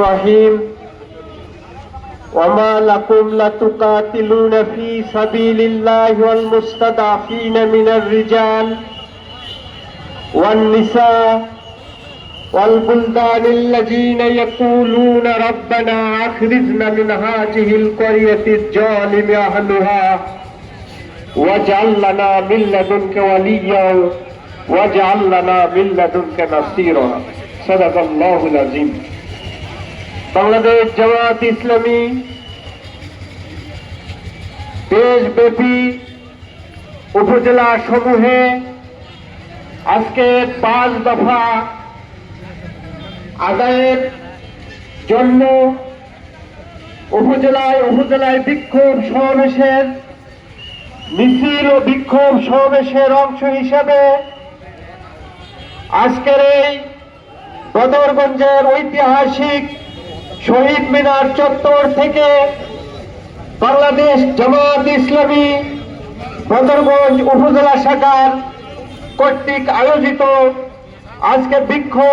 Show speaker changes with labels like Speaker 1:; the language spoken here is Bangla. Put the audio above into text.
Speaker 1: الرحيم. وما لكم لتقاتلون في سبيل الله والمستضعفين من الرجال والنساء والبلدان الذين يقولون ربنا أخرجنا من هذه القرية الظالم أهلها واجعل لنا من لدنك وليا واجعل لنا من لدنك نصيرا. صدق الله العظيم. বাংলাদেশ জামাত ইসলামী দেশব্যাপী উপজেলা সমূহে আজকে পাঁচ দফা আদায়ের জন্য উপজেলায় উপজেলায় বিক্ষোভ সমাবেশের, মিছিল ও বিক্ষোভ সমাবেশের অংশ হিসেবে আজকের এই বদরগঞ্জের ঐতিহাসিক শহীদ মিনার চত্বর থেকে বাংলাদেশ জামাত ইসলামী বদরগঞ্জ উপজেলা শাখার কর্তৃক আয়োজিত আজকে বিক্ষোভ